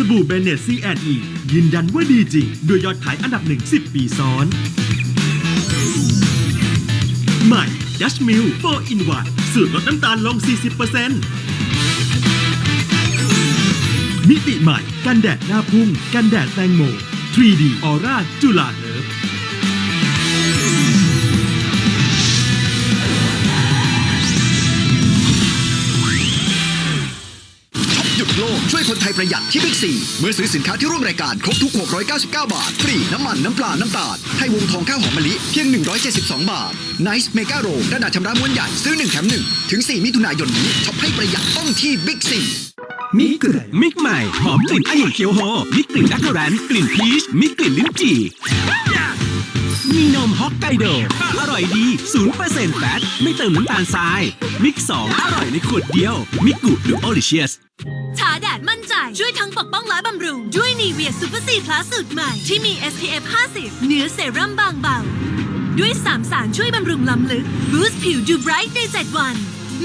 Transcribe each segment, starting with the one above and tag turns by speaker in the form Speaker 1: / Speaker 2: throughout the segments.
Speaker 1: สบู่เบเนตซีแอนอียืนยันว่าดีจริง ด้วยยอดขายอันดับหนึ่ง10 ปีซ้อน ใหม่ดัชมิล4 in 1สูตรลดน้ำตาลลง 40%มิติใหม่ กันแดดหน้าพุ่ง กันแดดแตงโม 3D ออร่าจุลาเด
Speaker 2: โลก ช่วยคนไทยประหยัดที่บิ๊กซีเมื่อซื้อสินค้าที่ร่วมรายการครบทุก 699 บาท ฟรีน้ำมันน้ำปลา น้ำตาลให้วงทองข้าวหอมมะลิเพียง 172 บาท Nice Mega r o กระดาษชำระม้วนใหญ่ซื้อ1แถม1ถึง 4 มิถุนายนนี้ช็อปให้ประหยัดต้องที่บิ๊กซี
Speaker 3: มิกเกมิกใหม่หอมกลิ่นไอหุ่นเคียวโฮมิกกลิ่นแอคแรนกลิ่นพีชมิกกลิ่นลิ้นจี่ มีนมฮอกไกโด อร่อยดี 0%แฟต ไม่เติมน้ำตาลทราย มิก2อร่อยในขวดเดียว มิกุดูโอลิเชียส
Speaker 4: ทาแดดมั่นใจ ช่วยทั้งปกป้องและบำรุง ด้วยนีเวียซูเปอร์ซีพลัสสูตรใหม่ ที่มี SPF 50 เนื้อเซรั่มบางเบา ด้วย3สารช่วยบำรุงล้ำลึกบูสต์ผิวดูไบรท์ใน 7 วัน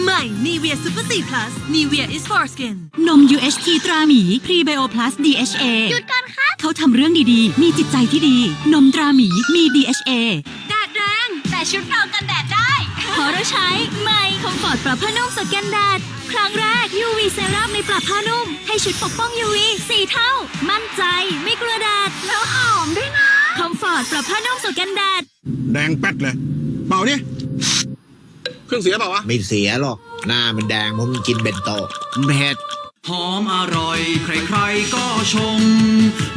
Speaker 4: ใหม่นีเวียซูเปอร์ซีพลัสนีเวีย is for skin
Speaker 5: นม UHT ตราหมีพรีไบโอพลัส DHA
Speaker 4: หยุดก่อนครับ
Speaker 5: เขาทำเรื่องดีๆ มีจิตใจที่ดี นมตราหมีมี DHA
Speaker 4: แดดแรง แต่ชุดเรากันแดดได้
Speaker 5: พอเราใช้ใหม่คอมฟอร์ตปรับผ้านุ่มสแกนแดด ครั้งแรก UV เซรั่มในปรับผ้านุ่ม ให้ชุดปกป้อง UV 4 เท่า มั่นใจไม่กลัวแดด แล้วหอมด้วยนะคอมฟอร์ตปรับผ้านุ่มสแกนแดด
Speaker 6: แดงแป๊ดเลย เปล่าเนี่ยเครื่องเสียเปล่าวะ
Speaker 7: ไม่เสียหรอก หน้ามันแดงเพราะมันกินเบนโตะ
Speaker 3: เผ็ด
Speaker 8: หอมอร่อย ใครๆก็ชม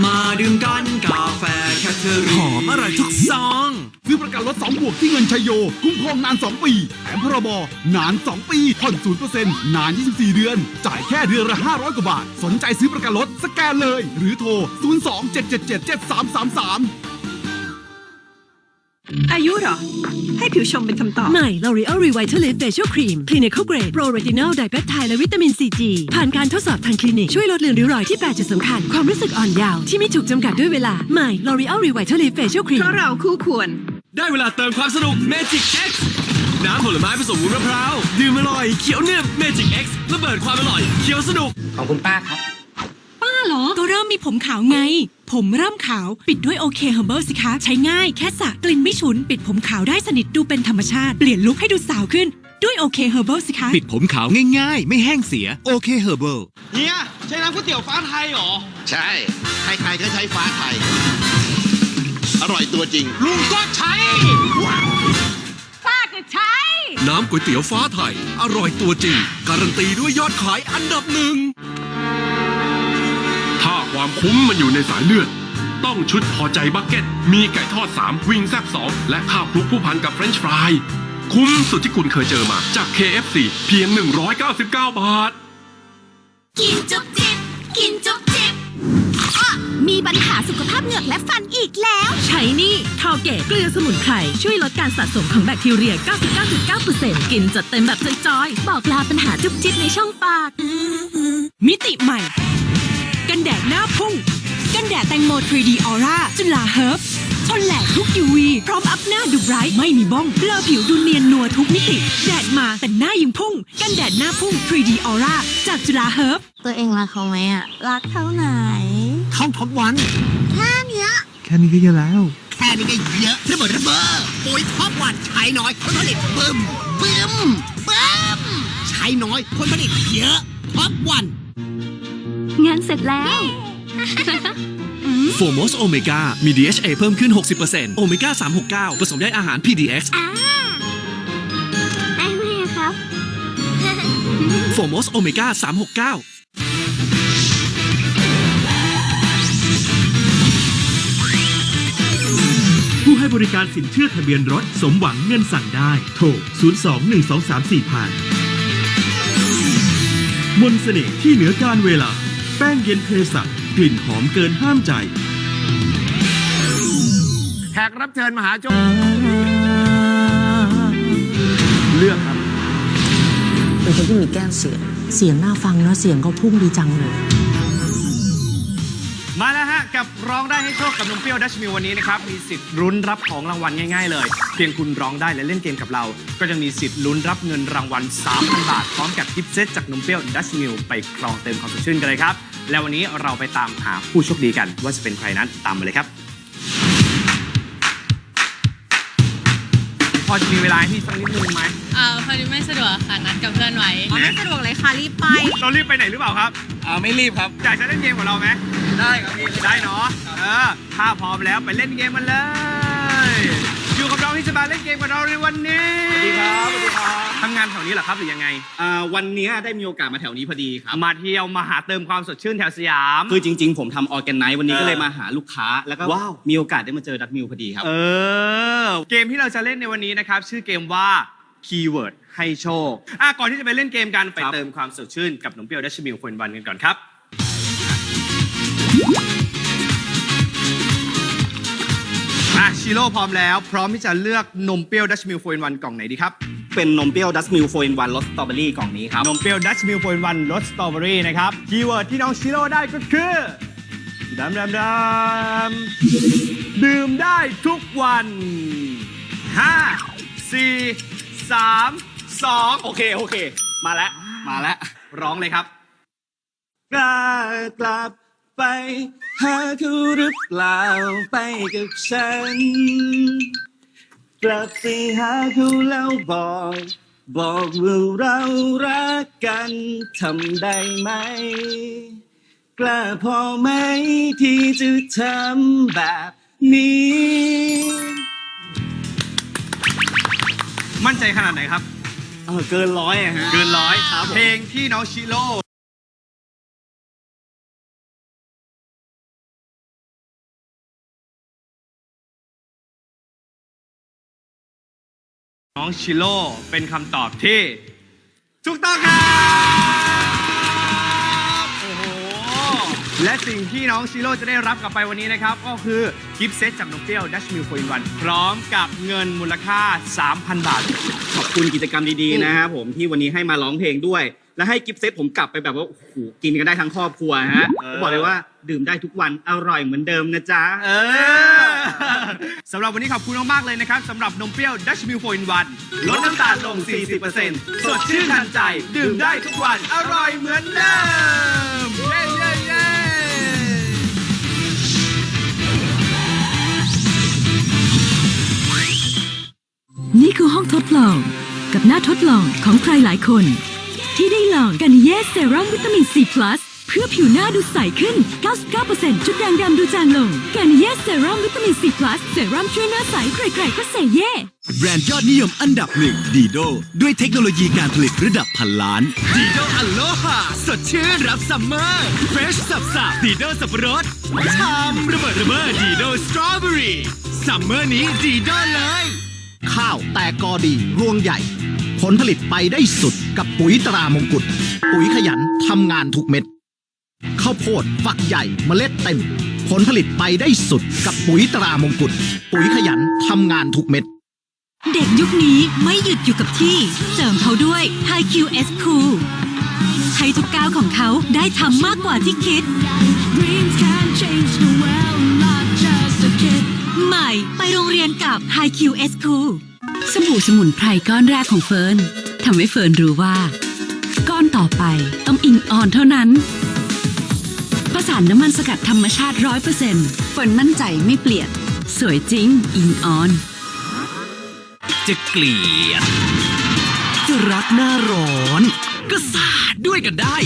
Speaker 8: มาดื่มกันกาแฟแคทเธอ
Speaker 3: ห
Speaker 8: รี
Speaker 3: อมอร่อยทุกซอง
Speaker 6: ซื้อประกันรถ2บวกที่เงินชัยโย คุ้มครองนาน 2 ปี แถมพรบนาน 2 ปีผ่อน0%นาน 24 เดือน จ่ายแค่เดือนละ 500 กว่าบาท สนใจซื้อประกันรถสแกนเลย หรือโทร 02-777-7333
Speaker 9: อายุเหรอ ให้ผิวชมเป็นคำตอบ
Speaker 4: ใหม่ L'Oreal Revitalift Facial Cream Clinical Grade Pro Retinol Dipeptide และวิตามิน CG ผ่านการทดสอบทางคลินิก ช่วยลดเลือนริ้วรอยที่แปลจุดสำคัญ ความรู้สึกอ่อนเยาว์ที่ไม่ถูกจำกัดด้วยเวลา ใหม่ L'Oreal Revitalift Facial
Speaker 9: เพ
Speaker 4: Cream
Speaker 9: ราะเราคู่ควร
Speaker 3: ได้เวลาเติมความสนุก Magic X น้ำผลไม้ผสมวุ้นมะพร้าวดื่มอร่อยเขียวเนืบ Magic X ระเบิดความอร่อยเขียวสนุก
Speaker 5: ป้าเหรอก็เริ่มมีผมขาวไง ผมเริ่มขาว ปิดด้วยโอเคเฮอร์เบิลสิคะ ใช้ง่ายแค่สระกลิ่นไม่ฉุน ปิดผมขาวได้สนิทดูเป็นธรรมชาติ เปลี่ยนลุคให้ดูสาวขึ้น ด้วยโอเคเฮอร์เบิลสิคะ
Speaker 3: ปิดผมขาวง่ายๆ ไม่แห้งเสียโอเคเฮอร์เบิล
Speaker 8: เฮียใช้น้ำก๋วยเตี๋ยวฟ้าไทยเหรอ
Speaker 7: ใช่ ใครๆก็ใช้ฟ้าไทย อร่อยตัวจริง
Speaker 8: ลุงก็ใช้
Speaker 4: ป้าก็ใช้
Speaker 3: น้ำก๋วยเตี๋ยวฟ้าไทย อร่อยตัวจริง การันตีด้วยยอดขายอันดับหนึ่ง
Speaker 10: ถ้า ความคุ้มมันอยู่ในสายเลือด ต้องชุดพอใจบักเก็ต มีไก่ทอด 3 วิงแซบ2 และข้าวคลุกผู้พันกับเฟรนช์ฟราย คุ้มสุดที่คุณเคยเจอมาจาก KFC เพียง 199 บาท
Speaker 4: กินจุ๊บจิ๊บกินจุ๊บจิ๊บอะมีปัญหาสุขภาพเหงือกและฟันอีกแล้ว ใช้นี่คาเกตเกลือสมุนไพรช่วยลดการสะสมของแบคทีเรีย 99.9%กินจัดเต็มแบบจอยๆบอกลาปัญหาจุ๊บจิ๊บในช่องปาก
Speaker 5: มิติใหม่ กันแดดหน้าพุ่ง กันแดดแตงโม 3D Aura จุลาเฮิร์บทนแหลกทุก UV พร้อมอัพหน้าดูไบรท์ไม่มีบ้องเบลอผิวดูเนียนนัวทุกมิติ แดดมาแต่หน้ายังพุ่ง กันแดดหน้าพุ่ง 3D Aura จากจุลาเฮิร์บ
Speaker 4: ตัวเองรักเขาไหมอะรักเท่าไหน
Speaker 7: เข้าท็อปวัน
Speaker 4: แค่เนี้ย
Speaker 7: แค่นี้ก็เยอะแล้ว แค่นี้ก็เยอะระเบิดระเบ้อปุ๋ยท็อปวันใช้น้อยผลผลิตบึ้มบึ้มบึ้มใช้น้อยผลผลิตเยอะท็อปวัน
Speaker 4: งาน เสร็จแล้ว
Speaker 3: โฟมอสโอเมก้ามี DHA เพิ่มขึ้น 60%โอเมก้า369 ผสมได้อาหาร PDX
Speaker 4: อ่าไอ้แม่ครับ
Speaker 3: โฟมอสโอเมก้า369
Speaker 1: ผู้ให้บริการสินเชื่อทะเบียนรถ สมหวังเงินสั่งได้ โทร 02-123-4000มนต์เสน่ห์ที่เหนือการเวลา แป้งเย็นเพสักกลิ่นหอมเกินห้ามใจ
Speaker 6: แขกรับเชิญมหาชนเลือกครับ
Speaker 9: เป็นคนที่มีแก้วเสียง เสียงน่าฟังเนอะเสียงเขาพุ่งดีจังเลย
Speaker 11: มาแล้วฮะ กับร้องได้ให้โชคกับนมเปรี้ยวดัชมิลวันนี้นะครับ มีสิทธิ์ลุ้นรับของรางวัลง่ายๆเลย เพียงคุณร้องได้และเล่นเกมกับเรา ก็จะมีสิทธิ์ลุ้นรับเงินรางวัล 3,000 บาท พร้อมกับกิฟต์เซตจากนมเปรี้ยวดัชมิลไปครองเติมความสดชื่นกันเลยครับ และวันนี้เราไปตามหาผู้โชคดีกันว่าจะเป็นใครนั้นตามมาเลยครับ พอจะมีเวลาให้พี่สักนิดนึงไหม
Speaker 12: อ่าพอดีไม่สะดวกค่ะนัดกับเพื่อนไว้
Speaker 11: ไม่สะดวกเลยค่ะ รีบไป เรารีบไปไหนหรือเปล่าครับ
Speaker 13: อ่าไม่รีบครับ
Speaker 11: อยากจะเล่นเกมกับเราไหม
Speaker 13: ได้ครับพี่
Speaker 11: ได้เนาะเออถ้าพร้อมแล้วไปเล่นเกมกันเลย อยู่กับเราที่จะมาเล่นเกมกับเราในวันนี้
Speaker 13: สวัสดีครับสวัสดีครับ
Speaker 11: ทำงานแถวนี้เหรอครับหรือยังไง
Speaker 13: อ่าวันนี้ได้มีโอกาสมาแถวนี้พอดีครับ
Speaker 11: มาเที่ยวมาหาเติมความสดชื่นแถวสยาม
Speaker 13: คือจริงๆ ผมทำออแกนไนซ์วันนี้
Speaker 11: เออ
Speaker 13: ก็เลยมาหาลูกค้า แล้วก็
Speaker 11: ว้าว
Speaker 13: มีโอกาสได้มาเจอดัตมิลพอดีครับ
Speaker 11: เออ เกมที่เราจะเล่นในวันนี้นะครับ ชื่อเกมว่าคีย์เวิร์ดให้โชคอะก่อนที่จะไปเล่นเกมกันไป
Speaker 13: ครับ
Speaker 11: เติมความสดชื่นกับหนมเปรี้ยวดัชมิลคนวันกันก่อนครับ อะชิโร่พร้อมแล้ว พร้อมที่จะเลือกนมเปรี้ยวดัชมิลโฟนวันกล่องไหนดีครับ
Speaker 13: เป็นนมเปรี้ยวดัตมิลโฟนวันรสสตรอเบอรี่กล่องนี้ครับ
Speaker 11: นมเปรี้ยวดัชมิลโฟนวันรสสตรอเบอรี่นะครับ คีย์เวิร์ดที่น้องชิโร่ได้ก็คือดำดำดำดื่มได้ทุกวัน 5 4 3 2
Speaker 13: โอเค โอเค มาแล้ว มาแล้ว
Speaker 11: ร้องเลยครับ
Speaker 13: กล้ากลับ ไป หาเขาหรือเปล่าไปกับฉัน กลับไปหาเขาแล้วบอก บอกว่าเรารักกันทำได้ไหม กล้าพอไหมที่จะทำแบบนี้
Speaker 11: มั่นใจขนาดไหนครับ
Speaker 13: เออเกินร้อยอะฮะ
Speaker 11: เกินร้อย
Speaker 13: ครับผม
Speaker 11: เพลงที่น้องชิโร่ น้องชิโร่เป็นคำตอบที่ ถูกต้องครับ และสิ่งที่น้องชิโร่จะได้รับกลับไปวันนี้นะครับ ก็คือกิฟต์เซตจากนมเปรี้ยวดัชมิลโฟอินวันพร้อมกับเงินมูลค่า 3,000 บาท
Speaker 13: ขอบคุณกิจกรรมดีๆนะครับผมที่วันนี้ให้มาร้องเพลงด้วย และให้กิฟต์เซตผมกลับไปแบบว่าโอ้โหกินกันได้ทั้งครอบครัวฮะ
Speaker 11: เออ
Speaker 13: บอกเลยว่าดื่มได้ทุกวันอร่อยเหมือนเดิมนะจ๊ะ
Speaker 11: เออสำหรับวันนี้ขอบคุณมากๆเลยนะครับสำหรับนมเปรี้ยวดัชมิลโฟอินวันลดน้ำตาลลง 40%สดชื่นทันใจ ดื่มได้ทุกวันอร่อยเหมือนเดิม
Speaker 14: นี่คือห้องทดลอง กับหน้าทดลองของใครหลายคน ที่ได้ลองกันเยสเซรั่มวิตามินซีพลัสเพื่อผิวหน้าดูใสขึ้น 99%จุดด่างดำดูจางลงกันเยสเซรั่มวิตามินซีพลัสเซรั่มช่วยหน้าใสใครๆก็เซเย่
Speaker 3: แบรนด์ยอดนิยมอันดับหนึ่งดีโดด้วยเทคโนโลยีการผลิตระดับพันล้านดีโดอโลฮาสดชื่นรับซัมเมอร์เฟรชสับสับดีโดสับปะรดชามระเบิดระเบ้อดีโดสตรอเบอรี่ซัมเมอร์นี้ดีโดเลย
Speaker 15: ข้าวแต่กอดีรวงใหญ่ ผลผลิตไปได้สุดกับปุ๋ยตรามงกุฎปุ๋ยขยันทำงานทุกเม็ดข้าวโพดฝักใหญ่เมล็ดเต็ม ผลผลิตไปได้สุดกับปุ๋ยตรามงกุฎปุ๋ยขยันทำงานทุกเม็ด
Speaker 14: เด็กยุคนี้ไม่หยุดอยู่กับที่ เสริมเขาด้วย HiQS Cool ให้ทุกก้าวของเขาได้ทำมากกว่าที่คิด High QS Cool สบู่สมุนไพรก้อนแรกของเฟิร์นทำให้เฟิร์นรู้ว่า ก้อนต่อไปต้องอิงออนเท่านั้นประสานน้ำมันสกัดธรรมชาติ100%เฟิร์นมั่นใจไม่เปลี่ยน สวยจริง อิงออน
Speaker 3: จะเกลียด จะรักหน้าร้อน ก็สาดด้วยกันได้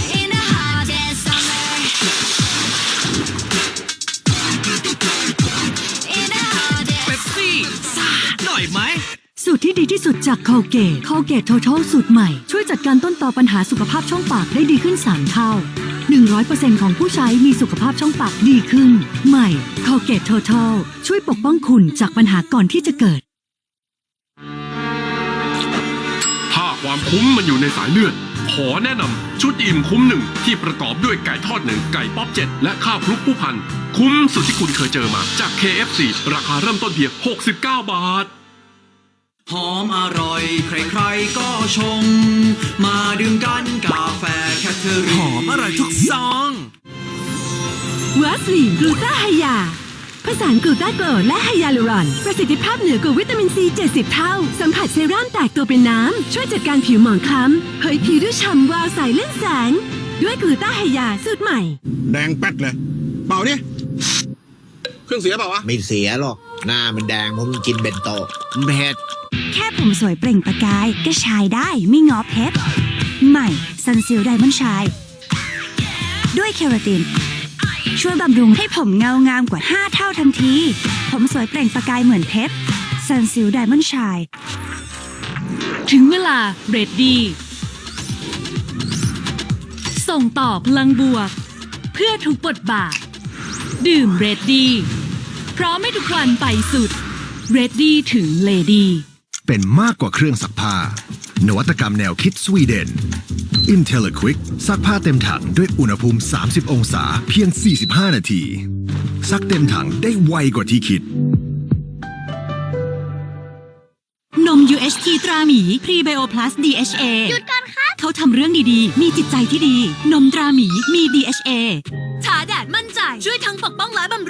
Speaker 3: สู
Speaker 14: ตรที่ดีที่สุดจาก Colgate Colgate Total สูตรใหม่ ช่วยจัดการต้นตอปัญหาสุขภาพช่องปากได้ดีขึ้น 3 เท่า 100%ของผู้ใช้มีสุขภาพช่องปากดีขึ้น ใหม่ Colgate Total ช่วยปกป้องคุณจากปัญหาก่อนที่จะเกิด
Speaker 10: ถ้าความคุ้มมันอยู่ในสายเลือด ขอแนะนำชุดอิ่มคุ้มหนึ่งที่ประกอบด้วยไก่ทอดหนึ่งไก่ป๊อปเจ็ดและข้าวคลุกผู้พัน คุ้มสุดที่คุณเคยเจอมาจาก KFC ราคาเริ่มต้นเพียง69 บาท
Speaker 13: หอมอร่อย ใครๆก็ชม มาดื่มกันกาแฟแคทเธอ
Speaker 3: ห
Speaker 13: รี่
Speaker 3: อมอร่อยทุกซอง
Speaker 4: วาสลีนกลูตาไฮยาผสานกลูตาโกรและไฮยาลูรอน ประสิทธิภาพเหนือกว่าวิตามินซี 70 เท่า สัมผัสเซรั่มแตกตัวเป็นน้ำ ช่วยจัดการผิวหมองคล้ำเผยผิวด้วยฉ่ำวาวใสเล่นแสง ด้วยกลูตาไฮยาสูตรใหม่
Speaker 16: แดงแป๊ดเลย เปล่าดิเครื่องเสียเปล่าวะ
Speaker 7: ไม่เสียหรอก หน้ามันแดงเพราะมันกินเบนโตเผ็ด
Speaker 4: แค่ผมสวยเปล่งประกายก็ชายได้ไม่งอเพชร ใหม่ซันซิลไดมอนชาย ด้วยเคราติน ช่วยบำรุงให้ผมเงางามกว่า 5 เท่าทันที ผมสวยเปล่งประกายเหมือนเพชรซันซิลไดมอนชาย ถึงเวลาเรดดี ส่งต่อพลังบวก เพื่อทุกบทบาท ดื่มเรดดี พร้อมให้ทุกวันไปสุดเรดดีถึงเลดี้
Speaker 17: เป็นมากกว่าเครื่องซักผ้า นวัตกรรมแนวคิดสวีเดน IntelliQuick ซักผ้าเต็มถังด้วยอุณหภูมิ 30 องศาเพียง 45 นาที ซักเต็มถังได้ไวกว่าที่คิด
Speaker 4: นม UHT ตราหมี พรีไบโอพลัส DHA หยุดก่อนครับ เขาทำเรื่องดีๆ มีจิตใจที่ดี นมตราหมีมี DHA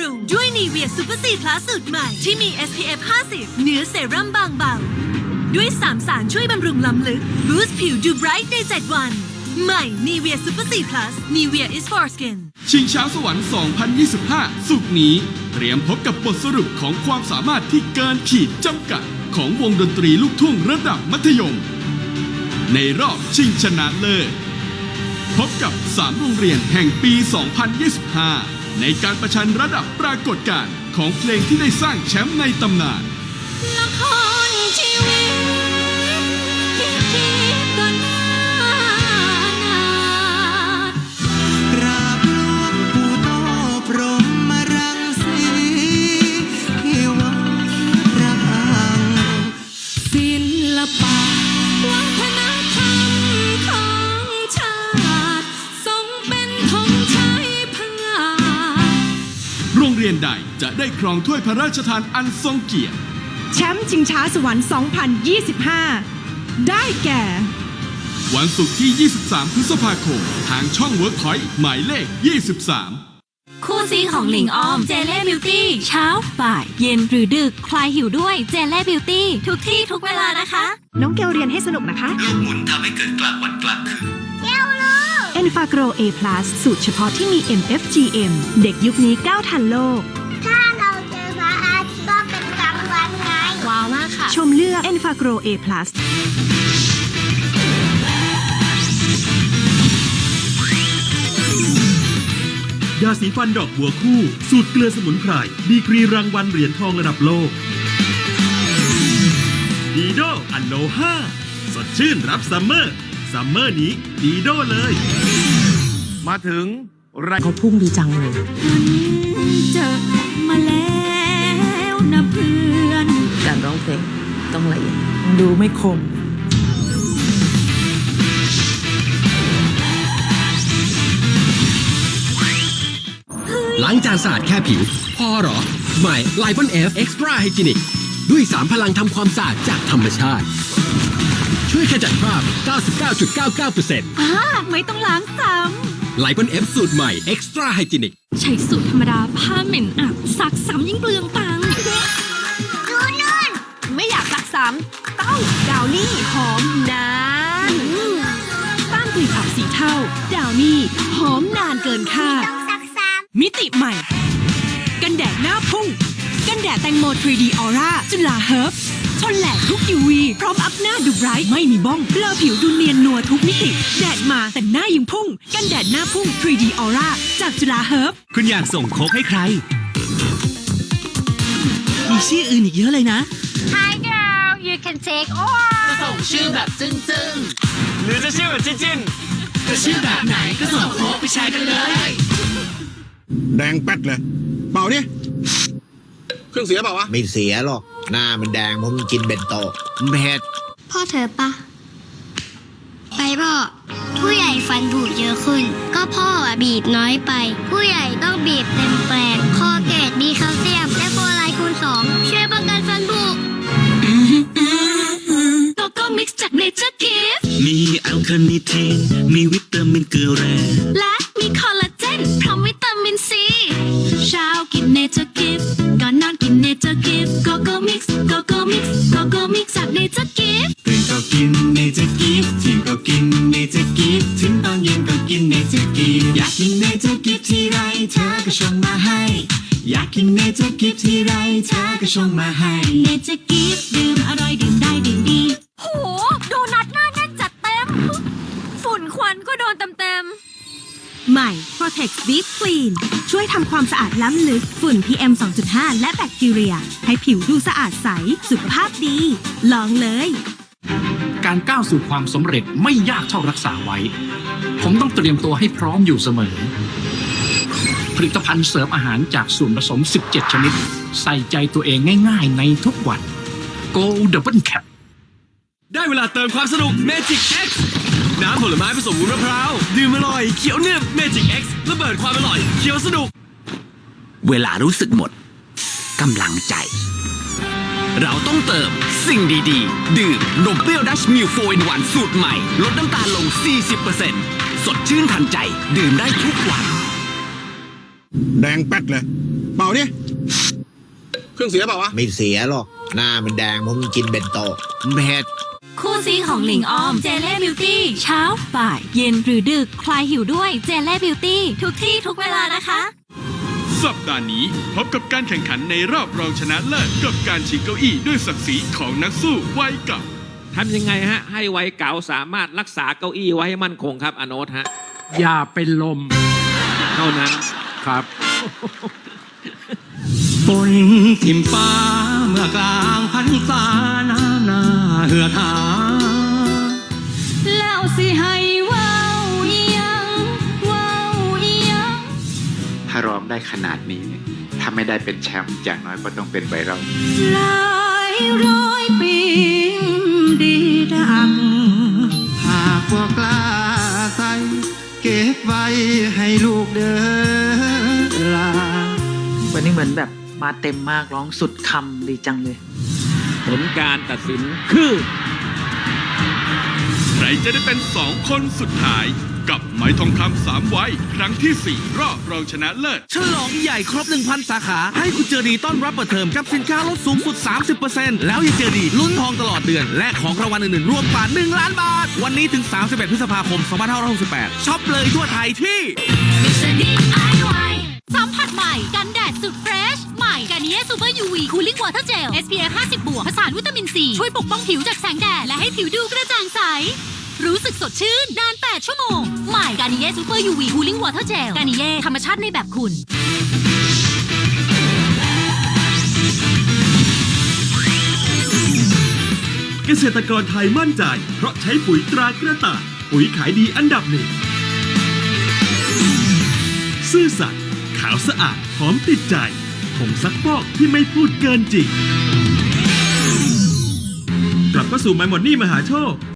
Speaker 4: ำรุง ด้วยนีเวียซูเปอร์ซีพลัสสูตรใหม่ ที่มี SPF 50 เนื้อเซรั่มบางเบา ด้วย3สารช่วยบำรุงล้ำลึกบูสต์ผิวดูไบรท์ใน 7 วัน ใหม่นีเวียซูเปอร์ซีพลัสนีเวีย is for skin
Speaker 16: ชิงช้าสวรรค์ 2025 สุกนี้ เตรียมพบกับบทสรุปของความสามารถที่เกินขีดจำกัด ของวงดนตรีลูกทุ่งระดับมัธยม ในรอบชิงชนะเลิศพบกับ 3 โรงเรียนแห่งปี 2025 ในการประชันระดับปรากฏการณ์ของเพลงที่ได้สร้างแชมป์ในตำนาน
Speaker 18: ละครชีวิตที่คิด เรี
Speaker 16: ยนใดจะได้ครองถ้วยพระราชทานอันทรงเกียรติ
Speaker 4: แชมป์ชิงช้าสวรรค์ 2025 ได้แก่
Speaker 16: วันศุกร์ที่ 23 พฤษภาคม ทางช่อง Workpoint หมายเลข 23
Speaker 18: คู่ซีของหลิงออม เจเล่บิวตี้เช้า บ่าย เย็นหรือดึก คลายหิวด้วยเจเล่บิวตี้ทุกที่ทุกเวลานะคะ
Speaker 4: น้องเกลเรียนให้สนุกนะคะ
Speaker 19: เครื่องหมุนทำให้เกิดกลางวันกลางคืน
Speaker 4: e n f a g r o A+ สูตรเฉพาะที่มี MFGM เด็กยุคนี้ก้าวทันโลก
Speaker 18: ถ้าเราเจอพระอาทิตย์ก็เป็นกลางวันไง ว้าวมากค่ะ
Speaker 4: ชมเลือก e n f a g r o A+
Speaker 1: ยาสีฟันดอกบัวคู่ สูตรเกลือสมุนไพรดีกรีรางวัลเหรียญทองระดับโลกดีโดอันโลห้าสดชื่นรับซัมเมอร์ ซัมเมอร์นี้ดีโดเลย
Speaker 20: มาถึงราย
Speaker 4: เขาพุ่งดีจังเลยเจอมาแล้วนะเพื่อน
Speaker 9: การร้องเพลงต้องละเอียดดูไม่คม
Speaker 10: ล้างจานสะอาดแค่ผิว พอเหรอ ใหม่ l i ป o n F Extra Hygienic ด้วย 3 พลังทำความสะอาดจากธรรมชาติ ช่วยขจัดคราบ 99.99%
Speaker 4: อ่าไม่ต้องล้างซ้
Speaker 10: l i ป o n F สูตรใหม่ Extra Hygienic ำ
Speaker 4: ใช้สูตรธรรมดาผ้าเหม็นอับซักซ้ำยิ่งเปลืองตังค์
Speaker 18: ดูนู่น
Speaker 4: ไม่อยากซักซ้ำต้องดาวนี่หอมนานต้านกลิ่นอับสีเท่าดาวนี่หอมนานเกินค่าด
Speaker 18: ซักซ้
Speaker 4: มิติใหม่ กันแดดหน้าพุ่ง กันแดดแตงโม 3D Aura จุฬาเฮิร์บ ทนแหลกทุก UV พร้อมอัพหน้าดูไบรท์ไม่มีบ้องเบลอผิวดูเนียนนัวทุกมิติ แดดมาแต่หน้ายังพุ่ง กันแดดหน้าพุ่ง 3D Aura จากจุฬาเฮิร์บ
Speaker 10: คุณอยากส่งโค้กให้ใคร
Speaker 4: มีชื่ออื่นอีกเยอะเลยนะำ
Speaker 18: Hi girl you can take all
Speaker 21: ส่งชื่อแบบจึ้งจึ้ง
Speaker 20: หรือจะชื่อแบบจิ้นจิ้น
Speaker 21: ๆจะชื่อแบบไหนก็ส่งโค้กไปแชร์กันเลย
Speaker 16: แดงแป๊ดเลย เปล่าดิเครื่องเสียเปล่าวะ
Speaker 7: ไม่เสียหรอก หน้ามันแดงเพราะมันกินเบนโตเผ็ด
Speaker 18: พ่อเธอปะไปพ่อ ผู้ใหญ่ฟันผุเยอะขึ้น ก็พ่ออะบีบน้อยไป ผู้ใหญ่ต้องบีบเต็มแปลงคอเกตมีแคลเซียม และโฟไลด์คูณ2ช่วยป้องกันฟันผุโกโก้มิกซ์จากเนเจอร์กิฟ
Speaker 22: มีแอลคาเนิทีนมีวิตามินเกลือแร่
Speaker 18: และมีคอลลาเจนพร้อมวิตามินซี
Speaker 9: ให้
Speaker 23: เนเจอร์กิฟดื่มอร่อยดื่มได้ดื่มดี โหโดนัทหน้าแน่นจัดเต็ม ฝุ่นควันก็โดนเต็มเต็มๆใหม่ Protect Deep Clean ช่วยทำความสะอาดล้ำลึกฝุ่น PM 2.5 และแบคทีเรีย ให้ผิวดูสะอาดใส สุขภาพดี ลองเลย
Speaker 24: การก้าวสู่ความสำเร็จไม่ยากเท่ารักษาไว้ ผมต้องเตรียมตัวให้พร้อมอยู่เสมอ ผลิตภัณฑ์เสริมอาหารจากส่วนผสม 17 ชนิด ใส่ใจตัวเองง่ายๆ ในทุกวัน Go Double Cap
Speaker 3: ได้เวลาเติมความสนุก Magic X น้ำผลไม้ผสมวุ้นมะพร้าว ดื่มอร่อยเขียวเนึบ Magic X ระเบิดความอร่อยเขียวสนุก
Speaker 25: เวลารู้สึกหมดกำลังใจ เราต้องเติมสิ่งดีๆ ดื่มนมเปรี้ยวดัชมิลโฟนวันสูตรใหม่ ลดน้ำตาลลง 40%สดชื่นทันใจ ดื่มได้ทุกวัน
Speaker 21: แดงแป๊ดเลย เปล่าดิเครื่องเสียเปล่าวะ
Speaker 7: ไม่เสียหรอก หน้ามันแดงเพราะมันกินเบนโตเผ็ด
Speaker 23: คู่ซีของหลิงออม เจเล่บิวตี้เช้า บ่าย เย็นหรือดึกคลายหิวด้วยเจเล่บิวตี้ทุกที่ทุกเวลานะคะ
Speaker 16: สัปดาห์นี้พบกับการแข่งขันในรอบรองชนะเลิศกับการชิงเก้าอี้ด้วยศักดิ์ศรีของนักสู้วัยเกับ
Speaker 12: ทำยังไงฮะ ให้วัยเก่าสามารถรักษาเก้าอี้ไว้ให้มั่นคงครับอโนตฮะ
Speaker 24: อย่าเป็นลม
Speaker 12: เท่านั้น ครับ
Speaker 9: ฝนทิมฟ้าเมื่อกลางพันษาหนาหนาเหือดหา
Speaker 23: แล้วสิให้ว้าวอีหยังว้าวอีหยัง
Speaker 22: ถ้าร้องได้ขนาดนี้เนี่ยถ้าไม่ได้เป็นแชมป์อย่างน้อยก็ต้องเป็นไวรัล
Speaker 23: หลายร้อยปีดีดัง
Speaker 9: หากว่ากล้าใส่ เก็บไว้ให้ลูกเดินลา
Speaker 15: วันนี้เหมือนแบบมาเต็มมากร้องสุดคำดีจังเลย
Speaker 12: ผลการตัดสินคือ
Speaker 16: ใครจะได้เป็นสองคนสุดท้าย กับไหมทองคำสามไว้ ครั้งที่ 4 รอบรองชนะเลิศ
Speaker 26: ฉลองใหญ่ครบ 1,000 สาขา ให้คุณเจอดีต้อนรับเปิดเทอมกับสินค้าลดสูงสุด 30%แล้วยังเจอดีลุ้นทองตลอดเดือน และของรางวัลอื่นๆ รวมกว่า 1 ล้านบาท วันนี้ถึง 31 พฤษภาคม 2568ช็อปเลยทั่วไทยที่
Speaker 23: สัมผัสใหม่กันแดดสุดเฟรชใหม่กันเนียซูเปอร์ยูวีคูลิ่งวอเตอร์เจล SPF 50 บวกผสานวิตามินซีช่วยปกป้องผิวจากแสงแดด และให้ผิวดูกระจ่างใส รู้สึกสดชื่นนาน 8 ชั่วโมง ใหม่กันเนียซูเปอร์ยูวีคูลิ่งวอเตอร์เจลกันเนียธรรมชาติในแบบคุณ
Speaker 1: เกษตรกรไทยมั่นใจ เพราะใช้ปุ๋ยตรากระต่ายปุ๋ยขายดีอันดับหนึ่ง ซื่อสัตย์ขาวสะอาดหอมติดใจผงซักฟอกที่ไม่พูดเกินจริง กลับเข้าสู่ไมหมดนี่มหาโชค